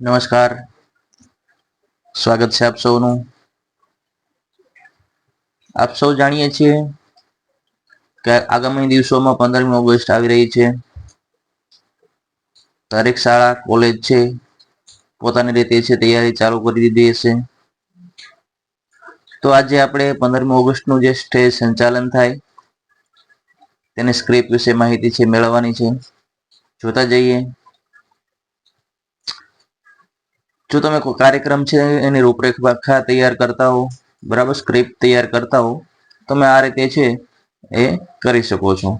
નમસ્કાર. સ્વાગત છે આપ સૌનું. આપ સૌ જાણીએ છીએ કે આગામી દિવસોમાં પંદરમી ઓગસ્ટ આવી રહી છે. દરેક શાળા, કોલેજ છે, પોતાની રીતે છે, તૈયારી ચાલુ કરી દીધી હશે. તો આજે આપણે પંદરમી ઓગસ્ટનું જે સ્ટેજ સંચાલન થાય, તેની સ્ક્રિપ્ટ વિશે માહિતી છે, મેળવવાની છે. જોતા જઈએ. જો તમે કોઈ કાર્યક્રમ છે એની રૂપરેખા તૈયાર કરતા હો, બરાબર સ્ક્રિપ્ટ તૈયાર કરતા હો, તમે આ રીતે છે એ કરી શકો છો.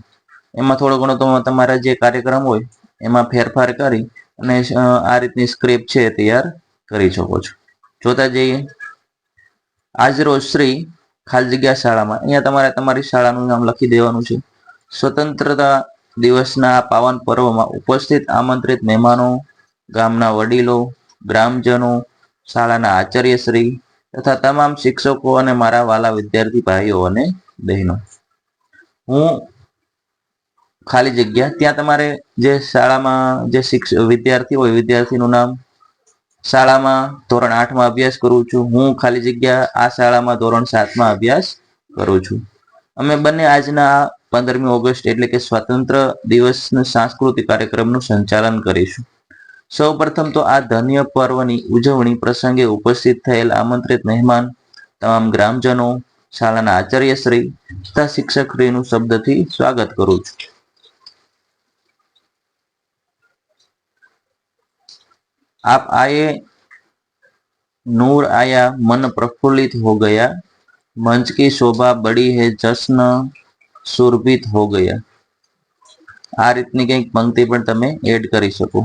એમાં થોડો ઘણો તમે તમારા જે કાર્યક્રમ હોય, એમાં ફેરફાર કરી અને આ રીતની સ્ક્રિપ્ટ છે તૈયાર કરી શકો છો. જોતા જઈએ. આજ રોજ શ્રી ખાલી જગ્યા શાળામાં, અહીંયા તમારે તમારી શાળાનું નામ લખી દેવાનું છે. સ્વતંત્રતા દિવસના પાવન પર્વમાં ઉપસ્થિત આમંત્રિત મહેમાનો, ગામના વડીલો ગ્રામજનો શાળાના આચાર્યશ્રી તથા તમામ શિક્ષકો અને મારા વાલા વિદ્યાર્થી ભાઈઓ અને બહેનો. હું ખાલી જગ્યા, ત્યાં તમારે જે શાળામાં જે શિક્ષ વિદ્યાર્થી હોય, વિદ્યાર્થીનું નામ, શાળામાં ધોરણ આઠમાં અભ્યાસ કરું છું. હું ખાલી જગ્યા આ શાળામાં ધોરણ સાતમાં અભ્યાસ કરું છું. અમે બંને આજના પંદરમી ઓગસ્ટ એટલે કે સ્વતંત્ર દિવસના સાંસ્કૃતિક કાર્યક્રમનું સંચાલન કરીશું. સૌ પ્રથમ તો આ ધન્ય પર્વની ઉજવણી પ્રસંગે ઉપસ્થિત થયેલ આમંત્રિત મહેમાન, તમામ ગ્રામજનો, શાળાના આચાર્યશ્રી તથા શિક્ષકશ્રીનું શબ્દથી સ્વાગત કરું છું. આપ આયે નૂર આયા મન પ્રફુલ્લિત હો ગયા, મંચ કી શોભા બડી હે જશ્ન સુરભિત હો ગયા. આ રીતની કંઈક પંક્તિ પણ તમે એડ કરી શકો.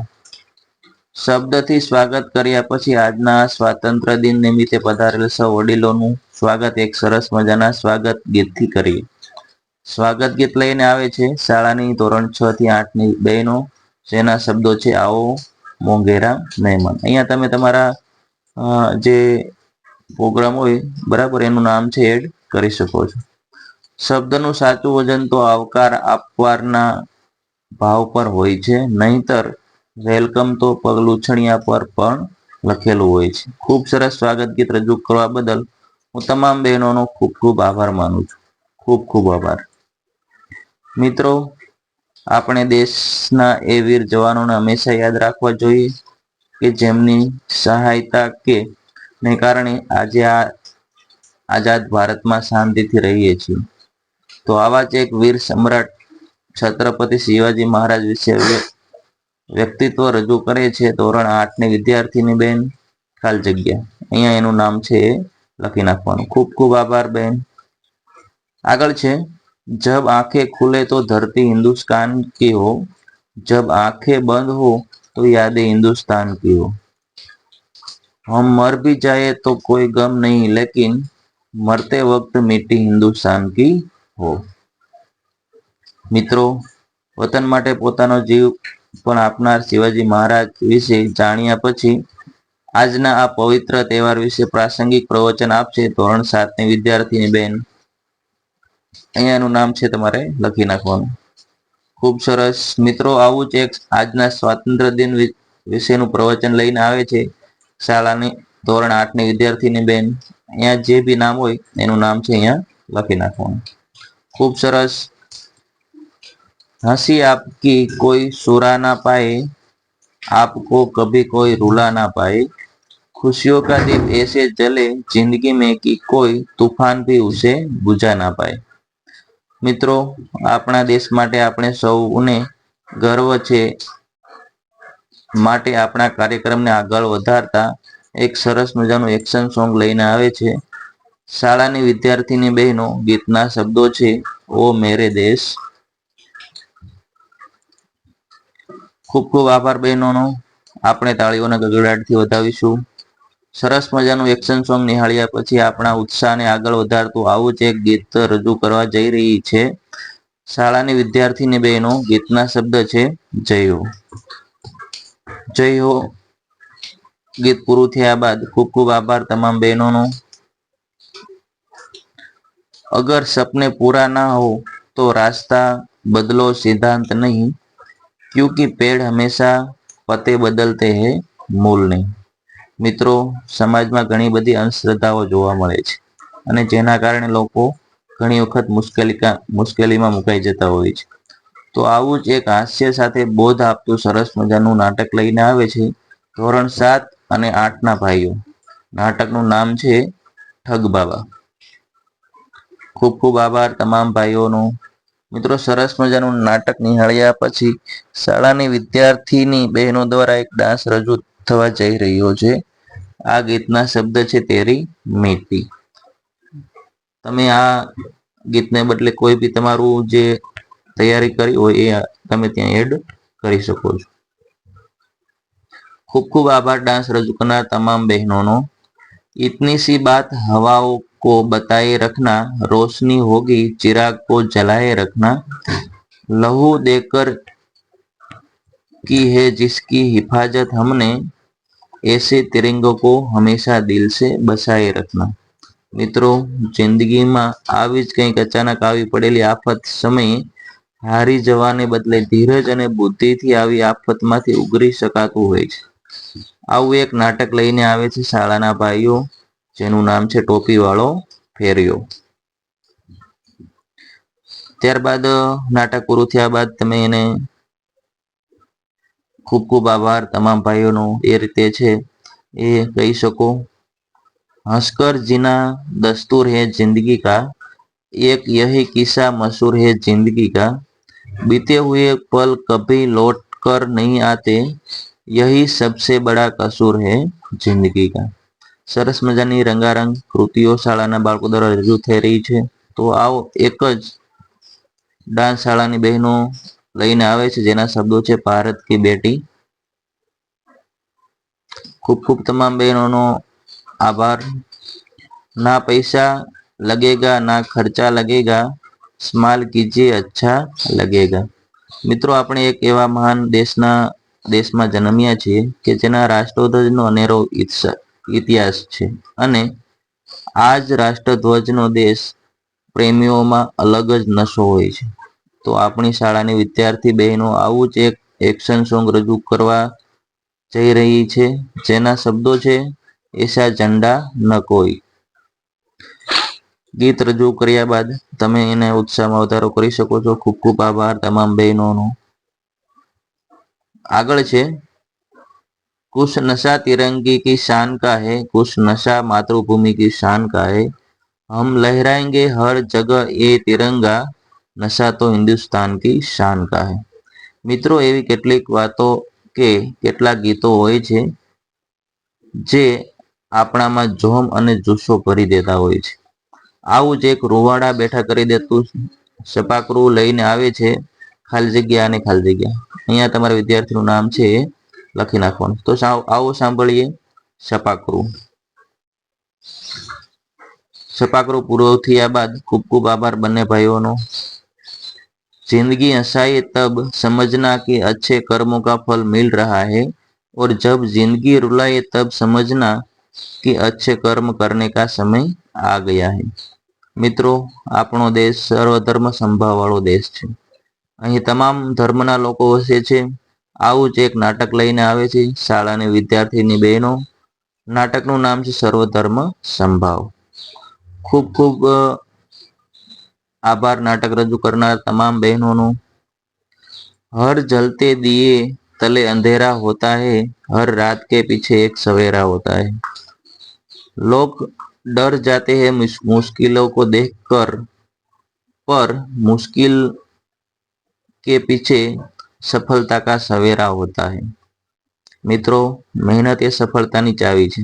શબ્દથી સ્વાગત કર્યા પછી આજના સ્વાતંત્ર્ય દિન નિમિત્તે પધારેલ સૌ વડીલોનું સ્વાગત, એક સરસ મજાના સ્વાગત ગીતથી કરીએ. સ્વાગત ગીત લઈને આવે છે શાળાની ધોરણ છ થી આઠની બહેનો, જેના શબ્દો છે આવો, મોંઘેરા, મહેમાન. અહીંયા તમે તમારા જે પ્રોગ્રામ હોય, બરાબર, એનું નામ છે એડ કરી શકો છો. શબ્દનું સાચું વજન તો આવકાર આપવાના ભાવ પર હોય છે, નહીતર વેલકમ તો પગલું છણિયા પર પણ લખેલું હોય છે. ખૂબ સરસ સ્વાગત ગીત રજૂ કરવા બદલ હું તમામ બહેનોનો ખૂબ ખૂબ આભાર માનું છું. ખૂબ ખૂબ આભાર. મિત્રો, આપણે દેશના એ વીર જવાનોને હંમેશા યાદ રાખવા જોઈએ કે જેમની સહાયતા કે ને કારણે આજે આ આઝાદ ભારતમાં શાંતિથી રહીએ છીએ. તો આવા જ એક વીર સમ્રાટ છત્રપતિ શિવાજી મહારાજ વિશે વ્યક્તિત્વ રજૂ કરે છે ધોરણ આઠ ની વિદ્યાર્થીની બેન ખાલ જગ્યા અહીંયા એનું નામ છે એ લખી નાખવાનું ખૂબ ખૂબ આભાર બેન આગળ છે जब आंखें खुले तो धरती हिंदुस्तान की हो जब आंखें बंद हो तो यादें हिंदुस्तान की हो हम मर भी जाए तो कोई गम नहीं लेकिन मरते वक्त मिट्टी हिंदुस्तान की हो મિત્રો વતન માટે પોતાનો જીવ પણ આપનાર શિવાજી મહારાજ વિશે જાણ્યા પછી આજના આ પવિત્ર તહેવાર વિશે પ્રાસંગિક પ્રવચન આપશે ધોરણ સાતની વિદ્યાર્થીની બેન. અહીંયાનું નામ છે તમારે લખી નાખવાનું. ખૂબ સરસ. મિત્રો, આવું જ એક આજના સ્વાતંત્ર્ય દિન વિશેનું પ્રવચન લઈને આવે છે શાળાની ધોરણ આઠની વિદ્યાર્થીની બેન. અહીંયા જે બી નામ હોય એનું નામ છે અહીંયા લખી નાખવાનું. ખૂબ સરસ. हंसी आपकी कोई सुरा ना पाए आपको कभी कोई रुला ना पाए खुशियों का दीप ऐसे जले जिंदगी में कि कोई तूफान भी उसे बुझा ना पाए મિત્રો આપણા દેશ માટે આપણે સૌને ગર્વ છે માટે આપણા કાર્યક્રમને આગળ વધારતા એક સરસ મજાનું એક્શન સોંગ લઈને આવે છે શાળાની વિદ્યાર્થીની બહેનો ગીતના શબ્દો છે ઓ મેરે દેશ ખૂબ ખૂબ આભાર બહેનોનો. આપણે તાળીઓને ગગડાટથી વધાવીશું. સરસ મજાનું એક્શન સોંગ નિહાળ્યા પછી આપણા ઉત્સાહને આગળ વધારતું આવું જ એક ગીત રજૂ કરવા જઈ રહી છે. શાળાની વિદ્યાર્થીની બહેનો, ગીતના શબ્દ છે, જય હો. જય હો. ગીત પૂરું થયા બાદ ખૂબ ખૂબ આભાર તમામ બહેનોનો. અગર સપને પૂરા ના હો, તો રાસ્તા બદલો સિદ્ધાંત નહીં. क्योंकि पेड़ हमेशा पते बदलते हैं મૂલ નહીં મિત્રો સમાજમાં ઘણી બધી અંધશ્રદ્ધાઓ જોવા મળે છે અને જેના કારણે લોકો ઘણી વખત મુશ્કેલી મુશ્કેલીમાં મુકાઈ જતા હોય છે તો આવું જ એક હાસ્ય સાથે બોધ આપતું સરસ મજાનું નાટક લઈને આવે છે ધોરણ સાત અને આઠના ભાઈઓ નાટકનું નામ છે ઠગ બાબા ખૂબ ખૂબ આભાર તમામ ભાઈઓનો મિત્રો, સરસ મજાનું નાટક નિહાળ્યા પછી શાળાની વિદ્યાર્થીની બહેનો દ્વારા એક ડાન્સ રજૂ થવા જઈ રહ્યો છે. આ ગીતના શબ્દ છે, તેરી મીઠી તમે આ ગીતને બદલે કોઈ બી તમારું જે તૈયારી કરી હોય એ તમે ત્યાં એડ કરી શકો છો. ખૂબ ખૂબ આભાર ડાન્સ રજૂ કરનાર તમામ બહેનોનો. ઇતની સી બાત હવાઓ को बताए रखना रोशनी होगी चिराग को जलाए रखना लहू देकर की है जिसकी हिफाजत हमने ऐसे तिरंगों को हमेशा दिल से बसाए रखना મિત્રો જિંદગીમાં આવી જ કંઈક અચાનક આવી પડેલી આફત સમયે હારી જવાને બદલે ધીરજ અને બુદ્ધિથી આવી આફતમાંથી ઉગરી શકાતું હોય છે આવું એક નાટક લઈને આવે છે શાળાના ભાઈઓ જેનું નામ છે ટોપી વાળો ફેરિયો ત્યારબાદ નાટક પૂરું થયા બાદ તમે એને ખૂબ ખૂબ આભાર તમામ ભાઈઓનો એ રીતે છે એ કહી શકો हंसकर जीना दस्तूर है जिंदगी का एक यही किस्सा मशहूर है जिंदगी का बीते हुए पल कभी लौट कर नहीं आते यही सबसे बड़ा कसूर है જિંદગી કા સરસ મજાની રંગારંગ કૃતિઓ શાળાના બાળકો દ્વારા રજૂ થઈ રહી છે તો આવો એક જ ડાન્સ શાળાની બહેનો લઈને આવે છે જેના શબ્દો છે ભારત કી બેટી ખૂબ ખૂબ તમામ બહેનોનો આભાર ના પૈસા लगेगा ના ખર્ચા लगेगा સ્માલ કીજીએ અચ્છા लगेगा મિત્રો આપણે એક એવા મહાન દેશના દેશમાં જન્મ્યા છીએ કે જેના રાષ્ટ્રધ્વજનો અનેરો ઇતિહાસ છે. અને આ જ રાષ્ટ્રધ્વજનો દેશ પ્રેમીઓમાં અલગ જ નશો હોય છે. તો આપણી શાળાની વિદ્યાર્થી બહેનો આવું જ એક એક્શન સોંગ રજૂ કરવા જઈ રહી છે. જેના શબ્દો છે, એશા ઝંડા ન કોઈ ગીત રજૂ કર્યા બાદ તમે એને ઉત્સાહમાં વધારો કરી શકો છો. ખૂબ ખૂબ આભાર તમામ બહેનોનો. આગળ છે कुछ नशा तिरंगे की शान का है कुछ नशा मातृभूमि की शान का है हम लहराएंगे हर जगह ये तिरंगा નશા તો હિન્દુસ્તાન કી શાન કા હે મિત્રો એવી કેટલીક વાતો કે કેટલાક ગીતો હોય છે જે આપણામાં જોમ અને જુસ્સો ભરી દેતા હોય છે આવું જ એક રૂવાડા બેઠા કરી દેતું સપાકરું લઈને આવે છે ખાલી જગ્યા અને ખાલી જગ્યા અહીંયા તમારા વિદ્યાર્થીનું નામ છે લખી નાખવાનું તો આવો સાંભળીએ સપાકરું સપાકરું પૂરો થયા બાદ ખૂબ ખૂબ આભાર બંને ભાઈઓનો जिंदगी हंसाए तब समझना कि अच्छे कर्मों का फल मिल रहा है और जब जिंदगी रुलाए तब समझना कि अच्छे कर्म करने का समय आ गया है મિત્રો આપણો દેશ સર્વધર્મ સંભાવવાળો દેશ છે અહીં તમામ ધર્મના લોકો વસે છે આવું જ એક નાટક લઈને આવે છે શાળાની વિદ્યાર્થીની બહેનો. નાટકનું નામ છે સર્વધર્મ સંભાવ. ખૂબ ખૂબ આભાર નાટક રજૂ કરનાર તમામ બહેનોનો. હર જલતે દિયે તલે અંધેરા હોતા હે, હર રાત કે પીછે એક સવેરા હોતા હે. લોક ડર જાતે હે મુશ્કિલો કો દેખ કર પર મુશ્કિલ કે પીછે સફળતા કા સવેરા હોતા है મિત્રો, મહેનત એ સફળતાની ચાવી છે.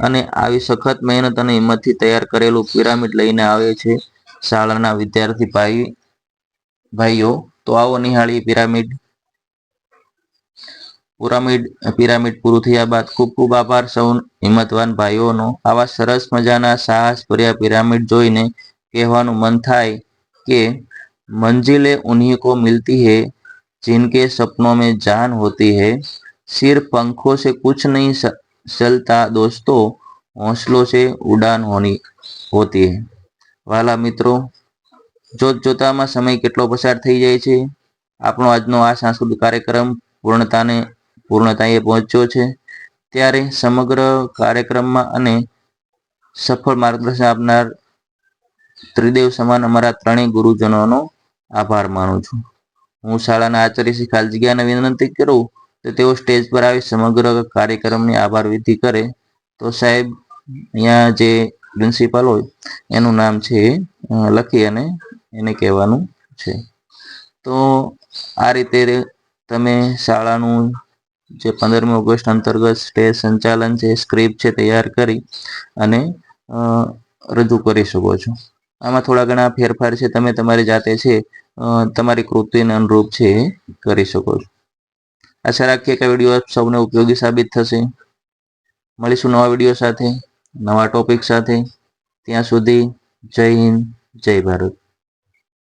અને આવી સખત મહેનત અને હિંમતથી તૈયાર કરેલું પિરામિડ લઈને આવે છે શાળાના વિદ્યાર્થી ભાઈ, ભાઈઓ, તો આવો નિહાળીએ પિરામિડ. પિરામિડ પિરામિડ પૂરું થયા બાદ ખૂબ ખૂબ આભાર સૌ હિંમતવાન ભાઈઓનો. આવા સરસ મજાના સાહસભર્યા પિરામિડ જોઈને કહેવાનું મન થાય કે, મંજિલે ઉન્હી કો મિલતી હૈ जिनके सपनों में जान होती है सिर्फ पंखों से कुछ नहीं चलता दोस्तों हौसलों से उड़ान होनी होती है વાલા મિત્રો જોત જોતામાં સમય કેટલો પસાર થઈ જાય છે આપણો આજનો આ સાંસ્કૃતિક કાર્યક્રમ પૂર્ણતાને પૂર્ણતાએ પહોંચ્યો છે ત્યારે સમગ્ર કાર્યક્રમમાં અને સફળ માર્ગદર્શન આપનાર ત્રિદેવ સમાન અમારા ત્રણેય ગુરુજનોનો આભાર માનું છું હું શાળાના આચાર્ય શ્રી ખાલજીયાને વિનંતી કરું તો તેઓ સ્ટેજ પર આવી સમગ્ર કાર્યક્રમની આભાર વિધિ કરે. તો સાહેબ, અહીંયા જે પ્રિન્સિપાલ હોય, એનું નામ છે લખી અને એને કહેવાનું છે. તો આ રીતે તમે શાળાનું જે પંદરમી ઓગસ્ટ અંતર્ગત સ્ટેજ સંચાલન છે, સ્ક્રિપ્ટ છે, તૈયાર કરી અને રજૂ કરી શકો છો. આમાં થોડા ઘણા ફેરફાર છે. તમે તમારી જાતે છે તમારી કૃતિને અનુરૂપ છે, કરી શકો છો. આશા રાખીએ કે વીડિયો આપ સૌને ઉપયોગી સાબિત થશે. મળીશું નવા વીડિયો સાથે, નવા ટોપિક સાથે. ત્યાં સુધી જય હિન્દ, જય ભારત.